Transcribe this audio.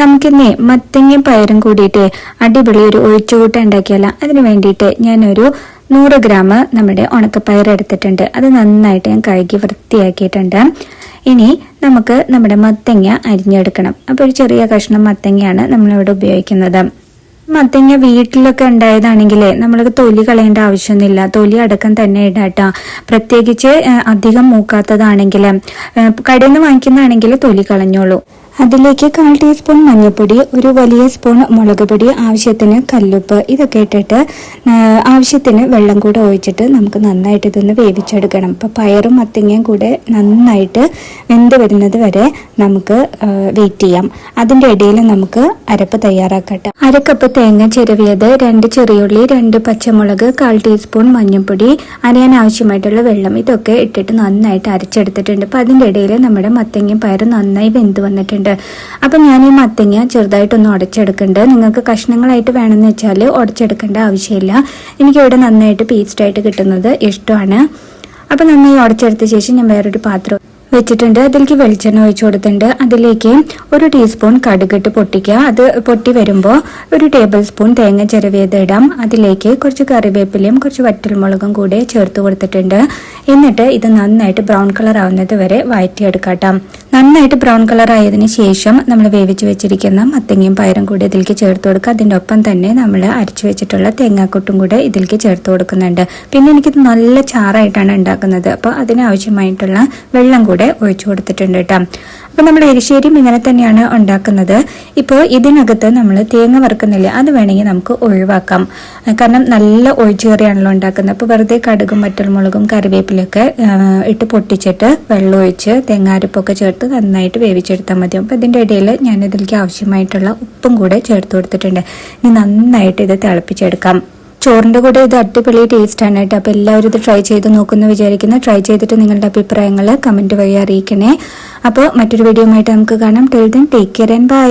നമുക്കിന്നേ മത്തങ്ങയും പയറും കൂടിയിട്ട് അടിപൊളി ഒരു ഒഴിച്ചുകൂട്ടം ഉണ്ടാക്കിയല്ല അതിന് വേണ്ടിയിട്ട് ഞാനൊരു നൂറ് ഗ്രാം നമ്മുടെ ഉണക്കപ്പയർ എടുത്തിട്ടുണ്ട്. അത് നന്നായിട്ട് ഞാൻ കഴുകി വൃത്തിയാക്കിയിട്ടുണ്ട്. ഇനി നമുക്ക് നമ്മുടെ മത്തങ്ങ അരിഞ്ഞെടുക്കണം. അപ്പോൾ ഒരു ചെറിയ കഷ്ണം മത്തങ്ങയാണ് നമ്മളിവിടെ ഉപയോഗിക്കുന്നത്. മത്തങ്ങ വീട്ടിലൊക്കെ ഉണ്ടായതാണെങ്കിൽ നമ്മൾക്ക് തൊലി കളയേണ്ട ആവശ്യമൊന്നുമില്ല. തൊലി അടക്കം തന്നെ ഇടാട്ടോ. പ്രത്യേകിച്ച് അധികം മൂക്കാത്തതാണെങ്കിൽ കടയിൽ നിന്ന് വാങ്ങിക്കുന്നതാണെങ്കിൽ തൊലി കളഞ്ഞോളൂ. അതിലേക്ക് കാൽ ടീസ്പൂൺ മഞ്ഞൾപ്പൊടി ഒരു വലിയ സ്പൂൺ മുളക് പൊടി ആവശ്യത്തിന് കല്ലുപ്പ് ഇതൊക്കെ ഇട്ടിട്ട് ആവശ്യത്തിന് വെള്ളം കൂടെ ഒഴിച്ചിട്ട് നമുക്ക് നന്നായിട്ട് ഇതൊന്ന് വേവിച്ചെടുക്കണം. അപ്പം പയറും മത്തങ്ങയും കൂടെ നന്നായിട്ട് വെന്ത് വരുന്നത് വരെ നമുക്ക് വെയിറ്റ് ചെയ്യാം. അതിന്റെ ഇടയിൽ നമുക്ക് അരപ്പ് തയ്യാറാക്കട്ടെ. അരക്കപ്പ് തേങ്ങ ചിരവിയത് രണ്ട് ചെറിയുള്ളി രണ്ട് പച്ചമുളക് കാൽ ടീസ്പൂൺ മഞ്ഞൾപ്പൊടി അരയാൻ ആവശ്യമായിട്ടുള്ള വെള്ളം ഇതൊക്കെ ഇട്ടിട്ട് നന്നായിട്ട് അരച്ചെടുത്തിട്ടുണ്ട്. അപ്പം അതിന്റെ ഇടയിൽ നമ്മുടെ മത്തങ്ങയും പയറും നന്നായി വെന്ത് വന്നിട്ടുണ്ട്. അപ്പം ഞാൻ ഈ മത്തങ്ങ ചെറുതായിട്ടൊന്ന് ഉടച്ചെടുക്കുന്നുണ്ട് നിങ്ങൾക്ക് കഷ്ണങ്ങളായിട്ട് വേണമെന്ന് വെച്ചാൽ ഉടച്ചെടുക്കേണ്ട ആവശ്യമില്ല. എനിക്കിവിടെ നന്നായിട്ട് പേസ്റ്റായിട്ട് കിട്ടുന്നത് ഇഷ്ടമാണ്. അപ്പം നന്നായി ഉടച്ചെടുത്ത ശേഷം ഞാൻ വേറൊരു പാത്രം വെച്ചിട്ടുണ്ട്. അതിലേക്ക് വെളിച്ചെണ്ണ ഒഴിച്ചു കൊടുത്തിട്ടുണ്ട്. അതിലേക്ക് ഒരു ടീസ്പൂൺ കടുകിട്ട് പൊട്ടിക്കുക. അത് പൊട്ടി വരുമ്പോൾ ഒരു ടേബിൾ സ്പൂൺ തേങ്ങ ചിരവിയത് ഇടാം. അതിലേക്ക് കുറച്ച് കറിവേപ്പിലയും കുറച്ച് വറ്റൽമുളകും കൂടെ ചേർത്ത് കൊടുത്തിട്ടുണ്ട്. എന്നിട്ട് ഇത് നന്നായിട്ട് ബ്രൗൺ കളർ ആവുന്നത് വരെ വഴറ്റിയെടുക്കാട്ടാം. നന്നായിട്ട് ബ്രൗൺ കളർ ആയതിനു ശേഷം നമ്മൾ വേവിച്ച് വെച്ചിരിക്കുന്ന മത്തങ്ങയും പയറും കൂടി ഇതിലേക്ക് ചേർത്ത് കൊടുക്കുക. അതിന്റെ ഒപ്പം തന്നെ നമ്മൾ അരച്ചു വെച്ചിട്ടുള്ള തേങ്ങാക്കൊട്ടും കൂടെ ഇതിലേക്ക് ചേർത്ത് കൊടുക്കുന്നുണ്ട്. പിന്നെ എനിക്കിത് നല്ല ചാറായിട്ടാണ് ഉണ്ടാക്കുന്നത്. അപ്പോൾ അതിനാവശ്യമായിട്ടുള്ള വെള്ളം കൂടെ ഒഴിച്ചു കൊടുത്തിട്ടുണ്ട് കേട്ടോ. അപ്പോൾ നമ്മൾ എരിശ്ശേരിയും ഇങ്ങനെ തന്നെയാണ് ഉണ്ടാക്കുന്നത്. ഇപ്പോൾ ഇതിനകത്ത് നമ്മൾ തേങ്ങ വറുക്കുന്നില്ല അത് വേണമെങ്കിൽ നമുക്ക് ഒഴിവാക്കാം. കാരണം നല്ല ഒഴിച്ചുകറിയാണല്ലോ ഉണ്ടാക്കുന്നത്. അപ്പോൾ വെറുതെ കടുകും മുളകും കറിവേപ്പിലൊക്കെ ഇട്ട് പൊട്ടിച്ചിട്ട് വെള്ളം ഒഴിച്ച് തേങ്ങാരിപ്പൊക്കെ ചേർത്ത് നന്നായിട്ട് വേവിച്ചെടുത്താൽ മതി. അപ്പോൾ ഇതിന്റെ ഇടയിൽ ഞാൻ ഇതിലേക്ക് ആവശ്യമായിട്ടുള്ള ഉപ്പും കൂടെ ചേർത്ത് കൊടുത്തിട്ടുണ്ട്. ഇനി നന്നായിട്ട് ഇത് തിളപ്പിച്ചെടുക്കാം. ചോറിന്റെ കൂടെ ഇത് അടിപൊളി ടേസ്റ്റ് ആണ് കേട്ടോ. അപ്പോൾ എല്ലാവരും ഇത് ട്രൈ ചെയ്ത് നോക്കുമെന്ന് വിചാരിക്കുന്നു. ട്രൈ ചെയ്തിട്ട് നിങ്ങളുടെ അഭിപ്രായങ്ങൾ കമന്റ് വഴി അറിയിക്കണേ. അപ്പോൾ മറ്റൊരു വീഡിയോ ആയിട്ട് നമുക്ക് കാണാം. Till then take care and bye